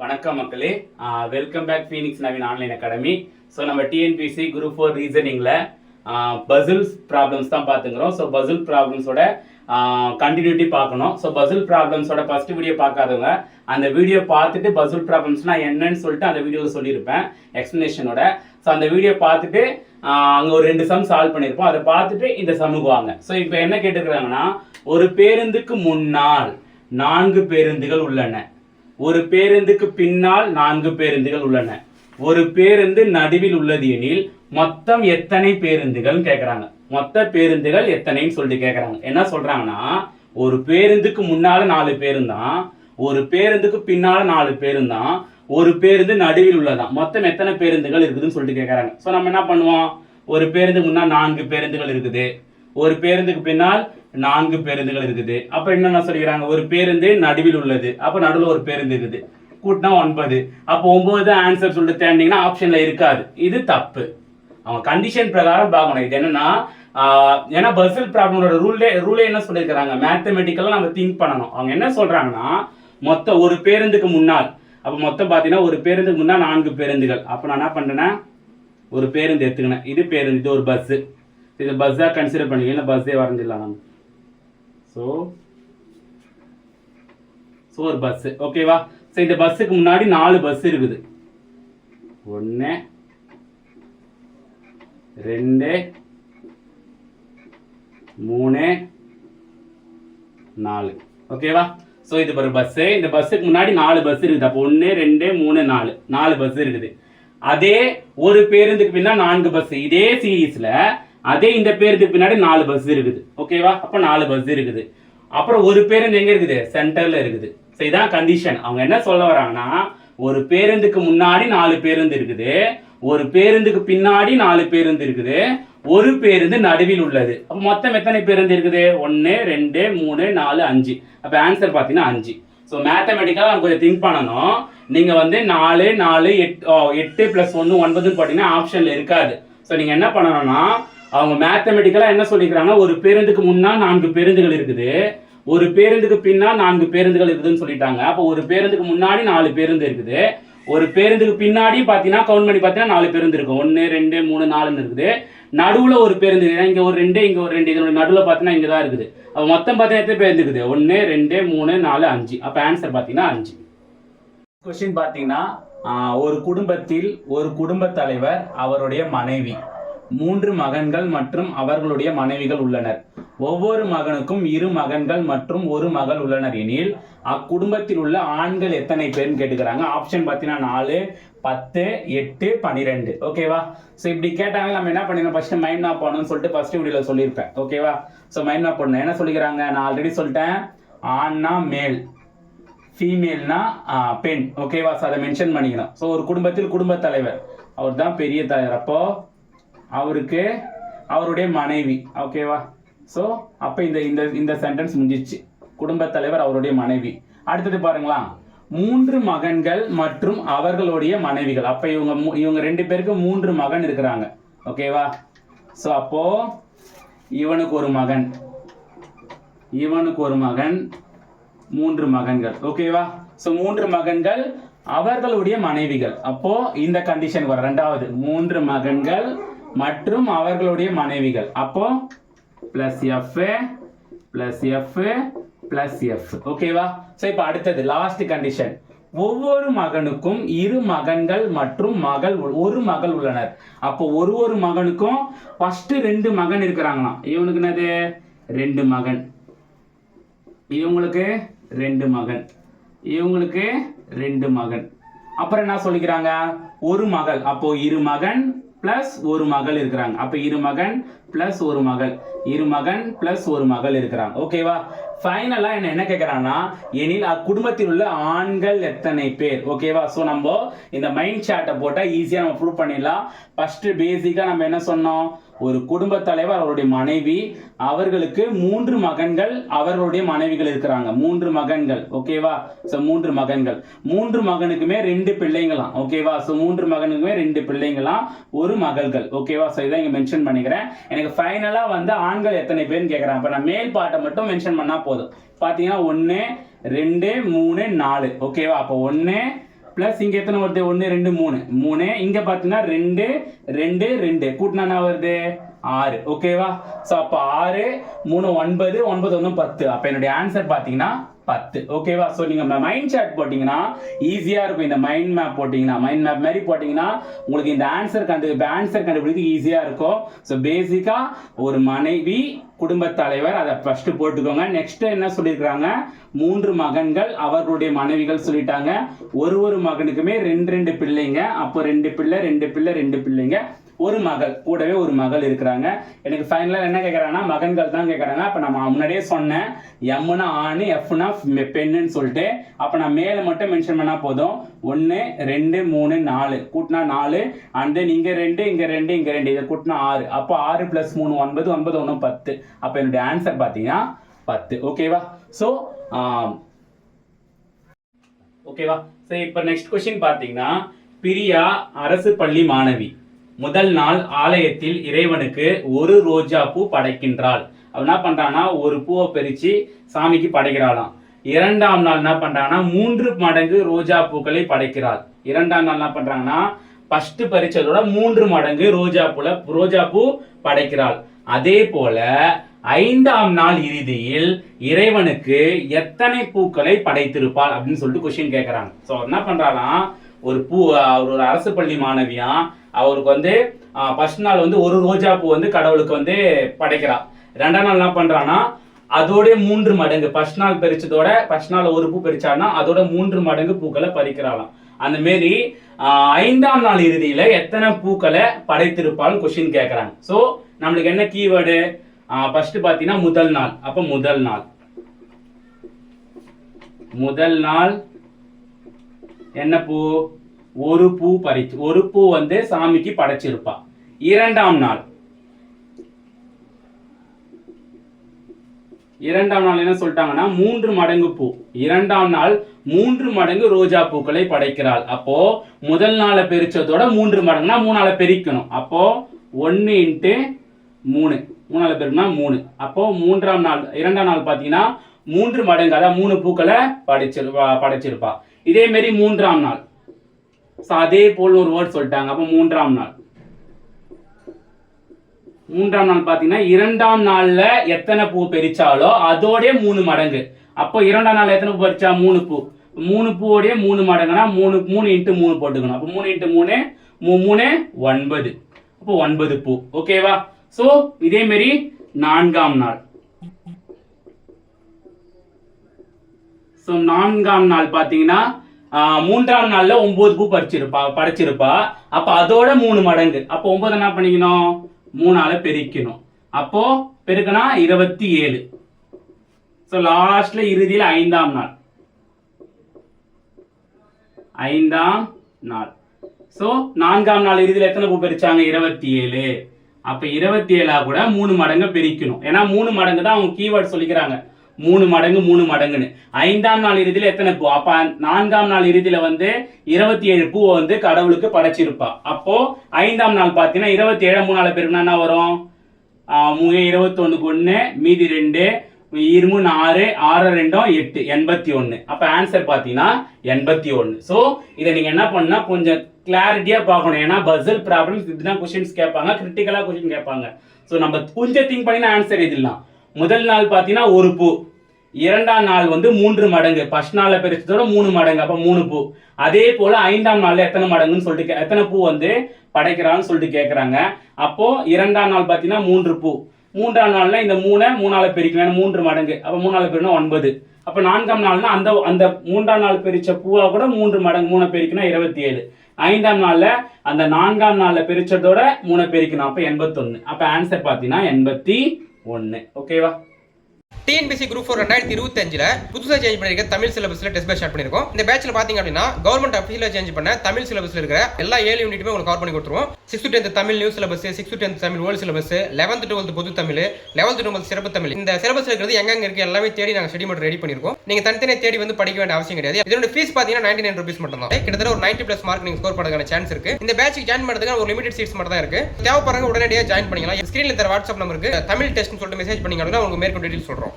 வணக்கம் மக்களே. Welcome back Phoenix Naveen online academy. So நம்ம டிஎன்பிசி குரூப் ஃபோர் ரீசனிங்கில் பசில்ஸ் ப்ராப்ளம்ஸ் தான் பார்த்துக்கிறோம். ஸோ பசில் ப்ராப்ளம்ஸோட கண்டினியூட்டி பார்க்கணும். ஸோ பசில் ப்ராப்ளம்ஸோட ஃபர்ஸ்ட் வீடியோ பார்க்காதவங்க அந்த வீடியோ பார்த்துட்டு பசில் ப்ராப்ளம்ஸ்னா என்னன்னு சொல்லிட்டு அந்த வீடியோவில் சொல்லியிருப்பேன் எக்ஸ்ப்ளனேஷனோட ஸோ அந்த வீடியோ பார்த்துட்டு அங்கே ஒரு ரெண்டு சம் சால்வ் பண்ணியிருப்போம். அதை பார்த்துட்டு இந்த சம்முக்கு வாங்க. ஸோ இப்போ என்ன கேட்டுக்கிறாங்கன்னா ஒரு பேருந்துக்கு முன்னால் நான்கு பேருந்துகள் உள்ளன. ஒரு பேருந்துக்கு பின்னால் நான்கு பேருந்துகள் உள்ளன. ஒரு பேருந்து நடுவில் உள்ளது எனில் மொத்தம் எத்தனை பேருந்துகள் கேட்குறாங்க மொத்த பேருந்துகள் எத்தனைன்னு சொல்லிட்டு கேட்குறாங்க என்ன சொல்றாங்கன்னா ஒரு பேருந்துக்கு முன்னால நாலு பேருந்தான் ஒரு பேருந்துக்கு பின்னால நாலு பேருந்தான் ஒரு பேருந்து நடுவில் உள்ளதான் மொத்தம் எத்தனை பேருந்துகள் இருக்குதுன்னு சொல்லிட்டு கேட்குறாங்க ஸோ நம்ம என்ன பண்ணுவோம்? ஒரு பேருந்துக்கு முன்னால் நான்கு பேருந்துகள் இருக்குது. ஒரு பேருந்துக்கு பின்னால் நான்கு பேருந்துகள் இருக்குது. அப்ப என்னென்ன சொல்லிக்கிறாங்க? ஒரு பேருந்து நடுவில் உள்ளது. அப்ப நடுவில் ஒரு பேருந்து இருக்குது. கூட்டினா ஒன்பது. அப்போ ஒன்பது தான் ஆன்சர் சொல்லிட்டு தேடினீங்கன்னா ஆப்ஷன்ல இருக்காது. இது தப்பு. அவங்க கண்டிஷன் பிரகாரம் பார்க்கணும். இது என்னன்னா ஏன்னா பர்சல் ப்ராப்ளமோட ரூலே ரூலே என்ன சொல்லியிருக்கிறாங்க மேத்தமெட்டிக்கலாக நம்ம திங்க் பண்ணணும். அவங்க என்ன சொல்றாங்கன்னா மொத்த ஒரு பேருந்துக்கு முன்னால் அப்போ மொத்தம் பார்த்தீங்கன்னா ஒரு பேருந்துக்கு முன்னால் நான்கு பேருந்துகள். அப்போ நான் என்ன பண்ணுறேன்னா ஒரு பேருந்து எடுத்துக்கினேன். இது பேருந்து இது ஒரு பஸ்ஸு இது பஸ்ஸாக கன்சிடர் பண்ணிக்கலாம் பஸ்ஸே வரைஞ்சிடலாம் நம்ம ஸோ ஸோ ஒரு பஸ்ஸு ஓகேவா ஸோ இந்த பஸ்ஸுக்கு முன்னாடி நாலு பஸ் இருக்குது. ஒன்று ரெண்டு மூணு நாலு. ஓகேவா ஸோ இது ஒரு பஸ்ஸு இந்த பஸ்ஸுக்கு முன்னாடி நாலு பஸ் இருக்குது. அப்போ ஒன்று ரெண்டு மூணு நாலு. நாலு பஸ் இருக்குது. அதே ஒரு பேருந்துக்கு பின்னால் நான்கு பஸ் இதே சீரீஸில் அதே இந்த பேருக்கு பின்னாடி நாலு பஸ் இருக்குது. ஓகேவா அப்போ நாலு பஸ் இருக்குது. அப்புறம் ஒரு பேருந்து எங்கே இருக்குது? சென்டரில் இருக்குது. ஸோ இதான் கண்டிஷன் அவங்க என்ன சொல்ல வராங்கன்னா ஒரு பேருந்துக்கு முன்னாடி நாலு பேருந்து இருக்குது. ஒரு பேருந்துக்கு பின்னாடி நாலு பேருந்து இருக்குது. ஒரு பேருந்து நடுவில் உள்ளது. அப்போ மொத்தம் எத்தனை பேருந்து இருக்குது? ஒன்று ரெண்டு மூணு நாலு அஞ்சு. அப்போ ஆன்சர் பார்த்தீங்கன்னா அஞ்சு. ஸோ மேத்தமெட்டிக்கலாக கொஞ்சம் திங்க் பண்ணணும். நீங்கள் வந்து நாலு நாலு எட்டு எட்டு ப்ளஸ் ஒன்று ஒன்பதுன்னு பார்த்தீங்கன்னா ஆப்ஷனில் இருக்காது. ஸோ நீங்கள் என்ன பண்ணணும்னா அவங்க மேத்தமெட்டிக்கலாக என்ன சொல்லிக்கிறாங்க ஒரு பேருந்துக்கு முன்னால் நான்கு பேருந்துகள் இருக்குது. ஒரு பேருந்துக்கு பின்னால் நான்கு பேருந்துகள் இருக்குதுன்னு சொல்லிட்டாங்க. அப்போ ஒரு பேருந்துக்கு முன்னாடி நாலு பேருந்து இருக்குது. ஒரு பேருந்துக்கு பின்னாடி பார்த்தீங்கன்னா கவுண்ட் பண்ணி பார்த்தீங்கன்னா நாலு பேருந்து இருக்கும். ஒன்று ரெண்டு மூணு நாலுன்னு இருக்குது. நடுவில் ஒரு பேருந்து இருக்குது. இங்கே ஒரு ரெண்டு இங்கே ஒரு ரெண்டு. இதனுடைய நடுவில் பார்த்தீங்கன்னா இங்கே தான் இருக்குது. அப்போ மொத்தம் பார்த்தீங்கன்னா எத்தனை பேருந்து இருக்குது ஒன்று ரெண்டு மூணு நாலு அஞ்சு. அப்போ ஆன்சர் பார்த்தீங்கன்னா அஞ்சு. கொஸ்டின் பார்த்தீங்கன்னா ஒரு குடும்பத்தில் ஒரு குடும்பத் தலைவர் அவருடைய மனைவி. மூன்று மகன்கள் மற்றும் அவர்களுடைய மனைவிகள் உள்ளனர். ஒவ்வொரு மகனுக்கும் இரு மகன்கள் மற்றும் ஒரு மகள் உள்ளனர். எனில் அக்குடும்பத்தில் உள்ள ஆண்கள் எத்தனை பேர்னு கேட்டுக்கிறாங்க. ஆப்ஷன் பார்த்தீங்கன்னா நாலு பத்து எட்டு பன்னிரெண்டு ஓகேவா ஸோ இப்படி கேட்டாங்க நம்ம என்ன பண்ணிடணும்? ஃபர்ஸ்ட் மைண்ட் மேப் பண்ணணும்னு சொல்லிட்டு ஃபர்ஸ்ட் வீடியோவில் சொல்லியிருப்பேன். ஓகேவா ஸோ மைண்ட் மேப் பண்ணணும். என்ன சொல்லிக்கிறாங்க? நான் ஆல்ரெடி சொல்லிட்டேன். ஆண்னா மேல் ஃபீமேல்னா பெண். ஓகேவா ஸோ அதை மென்ஷன் பண்ணிக்கணும். ஸோ ஒரு குடும்பத்தில் குடும்பத் தலைவர். அவர் தான் பெரிய தலைவர். அப்போது அவருக்கு அவருடைய மனைவி ஓகேவா ஸோ அப்போ இந்த இந்த இந்த சென்டென்ஸ் முடிஞ்சிச்சு குடும்பத் தலைவர் அவருடைய மனைவி. அடுத்தது பாருங்களா. மூன்று மகன்கள் மற்றும் அவர்களுடைய மனைவிகள். அப்போ இவங்க இவங்க ரெண்டு பேருக்கு மூன்று மகன் இருக்கிறாங்க. ஓகேவா ஸோ அப்போ இவனுக்கு ஒரு மகன். இவனுக்கு ஒரு மகன் மூன்று மகன்கள். ஓகேவா ஸோ மூன்று மகன்கள் அவர்களுடைய மனைவிகள். அப்போ இந்த கண்டிஷன் வரும். ரெண்டாவது மூன்று மகன்கள் மற்றும் அவர்களுடைய மனைவிகள். அப்போ plus F plus F plus F ஓகேவா சோ இப்போ அடுத்தது லாஸ்ட் கண்டிஷன் ஒவ்வொரு மகனுக்கும் இரு மகன்கள் மற்றும் மகள் ஒரு மகள் உள்ளனர். அப்போ ஒரு ஒரு மகனுக்கும் ஃபர்ஸ்ட் ரெண்டு மகன் இருக்கிறாங்களாம். இவனுக்கு என்னது? ரெண்டு மகன். இவங்களுக்கு ரெண்டு மகன். இவங்களுக்கு ரெண்டு மகன். அப்புறம் என்ன சொல்லிக்கிறாங்க? ஒரு மகள். அப்போ இரு மகன் பிளஸ் ஒரு மகள் இருக்கிறாங்க. அப்ப இரு மகன் பிளஸ் ஒரு மகள். இரு மகன் பிளஸ் ஒரு மகள் இருக்கிறாங்க. ஓகேவா ஃபைனலாக என்ன என்ன கேட்குறாங்கன்னா எனில் அக்குடும்பத்தில் உள்ள ஆண்கள் எத்தனை பேர்? ஓகேவா ஸோ நம்ம இந்த மைண்ட் சார்ட்டை போட்டால் ஈஸியாக நம்ம ப்ரூவ் பண்ணிடலாம். ஃபஸ்ட்டு பேசிக்காக நம்ம என்ன சொன்னோம்? ஒரு குடும்ப தலைவர் அவருடைய மனைவி அவர்களுக்கு மூன்று மகன்கள் அவர்களுடைய மனைவிகள் இருக்கிறாங்க. மூன்று மகன்கள் ஓகேவா ஸோ மூன்று மகன்கள். மூன்று மகனுக்குமே ரெண்டு பிள்ளைங்களாம் ஓகேவா ஸோ மூன்று மகனுக்குமே ரெண்டு பிள்ளைங்களாம் ஒரு மகள்கள் ஓகேவா ஸோ இதை இங்கே மென்ஷன் பண்ணிக்கிறேன். எனக்கு ஃபைனலாக வந்து ஆண்கள் எத்தனை பேர்னு கேட்குறாங்க இப்போ நான் மேல் பாட்டை மட்டும் மென்ஷன் பண்ணால் போதும். பார்த்தீங்கன்னா ஒன்று ரெண்டு மூணு நாலு ஓகேவா அப்போ ஒன்று ப்ளஸ் இங்கே எத்தனை வருது? ஒன்று ரெண்டு மூணு. மூணு இங்கே பார்த்தீங்கன்னா ரெண்டு ரெண்டு ரெண்டு. கூட்டினா என்ன வருது? ஆறு. ஓகேவா ஸோ அப்போ ஆறு மூணு ஒன்பது ஒன்பது ஒன்று பத்து. அப்போ என்னுடைய ஆன்சர் பார்த்தீங்கன்னா பத்து. ஓகேவா ஸோ நீங்கள் மைண்ட் சாட் போட்டிங்கன்னா ஈஸியாக இருக்கும். இந்த மைண்ட் மேப் போட்டிங்கன்னா மைண்ட் மேப் மாதிரி போட்டிங்கன்னா உங்களுக்கு இந்த ஆன்சர் கண்டு ஆன்சர் கண்டுபிடிக்க ஈஸியாக இருக்கும். ஸோ பேசிக்காக ஒரு மனைவி குடும்பத் தலைவர் அதை ஃபஸ்ட்டு போட்டுக்கோங்க. நெக்ஸ்ட் என்ன சொல்லியிருக்கிறாங்க? மூன்று மகன்கள் அவர்களுடைய மனைவிகள் சொல்லிட்டாங்க. ஒரு ஒரு மகனுக்குமே ரெண்டு ரெண்டு பிள்ளைங்க. அப்போ ரெண்டு பிள்ளை ரெண்டு பிள்ளை ரெண்டு பிள்ளைங்க. ஒரு மகள் கூடவே ஒரு மகள் இருக்கிறாங்க. எனக்கு ஃபைனலாக என்ன கேட்குறாங்கன்னா மகன்கள் தான் கேட்குறாங்க அப்போ நான் முன்னாடியே சொன்னேன் எம்னா ஆணு எஃப்னா பெண்ணுன்னு சொல்லிட்டு. அப்போ நான் மேலே மட்டும் மென்ஷன் பண்ணால் போதும். ஒன்று ரெண்டு மூணு நாலு. கூட்டினா நாலு அண்ட் தென் இங்கே ரெண்டு இங்கே ரெண்டு இங்கே ரெண்டு. இதை கூட்டினா ஆறு. அப்போ ஆறு ப்ளஸ் மூணு ஒன்பது ஒன்பது ஒன்று பத்து. அப்போ என்னுடைய ஆன்சர் பார்த்தீங்கன்னா பத்து. ஓகேவா ஸோ ஓகேவா ஸோ இப்போ நெக்ஸ்ட் கொஸ்டின் பார்த்தீங்கன்னா பிரியா அரசு பள்ளி மாணவி. முதல் நாள் ஆலயத்தில் இறைவனுக்கு ஒரு ரோஜா பூ படைக்கின்றாள். அவ என்ன பண்ணுறான்னா ஒரு பூவை பறித்து சாமிக்கு படைக்கிறாளாம். இரண்டாம் நாள் என்ன பண்றாங்கன்னா மூன்று மடங்கு ரோஜா பூக்களை படைக்கிறாள். இரண்டாம் நாள் என்ன பண்றாங்கன்னா ஃபஸ்ட்டு பறிச்சதோட மூன்று மடங்கு ரோஜா பூல ரோஜா பூ படைக்கிறாள். அதே போல ஐந்தாம் நாள் இறுதியில் இறைவனுக்கு எத்தனை பூக்களை படைத்திருப்பாள் அப்படின்னு சொல்லிட்டு கொஸ்டின் கேட்கறாங்க ஸோ என்ன பண்றாளாம் ஒரு பூ அவர் ஒரு அரசு பள்ளி மாணவியான் அவருக்கு வந்து ஃபர்ஸ்ட் நாள் வந்து ஒரு ரோஜா பூ வந்து கடவுளுக்கு வந்து படைக்கிறா. ரெண்டாம் நாள் என்ன பண்ணுறான்னா அதோட மூன்று மடங்கு ஃபர்ஸ்ட் நாள் பறிச்சதோட ஃபர்ஸ்ட் நாள் ஒரு பூ பறிச்சான்னா அதோட மூன்று மடங்கு பூக்களை பறிக்கிறாளாம். அந்த மாரி ஐந்தாம் நாள் இறுதியில் எத்தனை பூக்களை படைத்திருப்பாள் கொஷின் கேட்குறாங்க ஸோ நம்மளுக்கு என்ன கீவேர்டு ஃபர்ஸ்ட் பார்த்தீங்கன்னா முதல் நாள். அப்போ முதல் நாள். முதல் நாள் என்ன பூ? ஒரு பூ பறிச்சு ஒரு பூ வந்து சாமிக்கு படைச்சிருப்பா. இரண்டாம் நாள். இரண்டாம் நாள் என்ன சொல்லிட்டாங்கன்னா மூன்று மடங்கு பூ. இரண்டாம் நாள் மூன்று மடங்கு ரோஜா பூக்களை படைக்கிறாள். அப்போ முதல் நாளை பெருச்சதோட மூன்று மடங்குனா மூணால பெருக்கணும். அப்போ ஒன்னு இன்ட்டு மூணு. மூணால பெருக்குனா மூணு. அப்போ மூன்றாம் நாள் இரண்டாம் நாள் பார்த்தீங்கன்னா மூன்று மடங்கு அதாவது மூணு பூக்களை படைச்சிரு படைச்சிருப்பா. இதே மாரி மூன்றாம் நாள். ஸோ அதே போல் ஒரு வேர்ட் சொல்லிட்டாங்க. அப்போ மூன்றாம் நாள். மூன்றாம் நாள் பார்த்தீங்கன்னா இரண்டாம் நாளில் எத்தனை பூ பெரிச்சாலோ அதோடய மூணு மடங்கு. அப்போ இரண்டாம் நாள் எத்தனை பூ பறிச்சா? மூணு பூ. மூணு பூவோடய மூணு மடங்குனா மூணு மூணு இன்ட்டு மூணு போட்டுக்கணும். அப்போ மூணு இன்ட்டு மூணு மூணு ஒன்பது. அப்போ ஒன்பது பூ. ஓகேவா ஸோ இதே மாதிரி நான்காம் நாள். ஸோ நான்காம் நாள் பார்த்தீங்கன்னா மூன்றாம் நாள்ல ஒன்பது பூ பறிச்சிருப்பா படைச்சிருப்பா. அப்ப அதோட மூணு மடங்கு. அப்போ ஒன்பது என்ன பண்ணிக்கணும்? மூணால பெருக்கணும். அப்போ பெருக்கினா இருபத்தி ஏழு. ஸோ லாஸ்ட்ல இறுதியில் ஐந்தாம் நாள். ஐந்தாம் நாள். ஸோ நான்காம் நாள் இறுதியில் எத்தனை பூ பறிச்சாங்க இருபத்தி ஏழு. அப்ப இருபத்தி ஏழா கூட மூணு மடங்கு பெருக்கணும். ஏன்னா மூணு மடங்கு தான் அவங்க கீவேர்ட் சொல்லிக்கிறாங்க. மூணு மடங்கு மூணு மடங்குன்னு. ஐந்தாம் நாள் இறுதியில எத்தனை பூ? அப்ப நான்காம் நாள் இறுதியில வந்து இருபத்தி ஏழு பூவை வந்து கடவுளுக்கு படைச்சிருப்பா. அப்போ ஐந்தாம் நாள் பார்த்தீங்கன்னா இருபத்தி ஏழு நாள் பேருக்குன்னா என்ன வரும்? மூணு இருபத்தொன்னுக்கு ஒன்று மீதி ரெண்டு இருமூணு ஆறு ஆறு ரெண்டும் எட்டு எண்பத்தி ஒன்று அப்போ ஆன்சர் பார்த்தீங்கன்னா எண்பத்தி ஒன்று ஸோ இதை நீங்கள் என்ன பண்ணால் கொஞ்சம் கிளாரிட்டியாக பார்க்கணும். ஏன்னா பசல் ப்ராப்ளம்ஸ் இதுதான் கொஷின்ஸ் கேட்பாங்க கிரிட்டிக்கலாக கொஷின் கேட்பாங்க. ஸோ நம்ம கொஞ்சம் திங்க் பண்ணினா ஆன்சர் இதெல்லாம் முதல் நாள் பார்த்தீங்கன்னா ஒரு பூ. இரண்டாம் நாள் வந்து மூன்று மடங்கு. ஃபர்ஸ்ட் நாளில் பிரித்ததோட மூணு மடங்கு அப்போ மூணு பூ. அதே போல் ஐந்தாம் நாளில் எத்தனை மடங்குன்னு சொல்லிட்டு கே- எத்தனை பூ வந்து படைக்கிறான்னு சொல்லிட்டு கேட்குறாங்க அப்போது இரண்டாம் நாள் பார்த்தீங்கன்னா மூன்று பூ. மூன்றாம் நாளில் இந்த மூணை மூணால பெருக்கணும். மூன்று மடங்கு. அப்போ மூணால பிரிக்கணும் ஒன்பது. அப்போ நான்காம் நாள்னா அந்த அந்த மூன்றாம் நாள் பிரித்த பூவை கூட மூன்று மடங்கு மூணை பெருக்கினா இருபத்தி ஏழு ஐந்தாம் நாளில் அந்த நான்காம் நாளில் பிரித்ததோட மூணை பிரிக்கணும். அப்போ எண்பத்தொன்னு. அப்போ ஆன்சர் பார்த்தீங்கன்னா எண்பத்தி ஒன்று ஓகேவா டிஎன்பிசி குரூப் ஃபோர் ரெண்டாயிரத்தி இருபத்தஞ்சில் புதுசாக சேஞ்ச் பண்ணிருக்க தமிழ் சிலபஸ்ல டெஸ்ட் பேட்ச் ஸ்டார்ட் பண்ணிருக்கோம். இந்த பேச்சில் பார்த்தீங்க அப்படின்னா கவர்மெண்ட் அஃபீஷியல் சேஞ்ச் பண்ண தமிழ் சிலபஸ்ல இருக்கிற எல்லா ஏழு யூனிட்டுமே உங்களுக்கு கவர் பண்ணி கொடுத்துருவோம். Sixth tenth Tamil new syllabus sixth tenth Tamil old syllabus eleventh twelfth பொது தமிழ் லெவன்த் டுவெல்த் சிறப்பு தமிழ். இந்த சிலபஸ் இருக்கிறது எங்கெங்க இருக்கு எல்லாமே தேடி நாங்கள் ஸ்டடி மட்டும் ரெடி பண்ணிருக்கோம். நீங்கள் தனித்தனியாக தேடி வந்து படிக்க வேண்டிய அவசியம் கிடையாது. இதோட ஃபீஸ் பார்த்தீங்கன்னா நைன்டி நைன் ருபீஸ் மட்டும் தான் கிட்டத்தட்ட ஒரு நைன்டி பிளஸ் மார்க் நீங்கள் ஸ்கோர் பண்ணுறதுக்கான சான்ஸ் இருக்கு. இந்த பேட்சுக்கு ஜாயின் பண்ணுறதுக்கு ஒரு லிமிடெட் சீட்ஸ் மட்டும் தான் இருக்கு. தேவைப்படுறவங்க உடனடியாக ஜாயின் பண்ணிக்கலாம். ஸ்க்ரீனில் தர வாட்ஸ்அப் நம்பருக்கு தமிழ் டெஸ்ட்னு சொல்லிட்டு மெசேஜ் பண்ணீங்க அப்படின்னா உங்களுக்கு மேற்கொண்டு டீட்டெயில் சொல்கிறோம்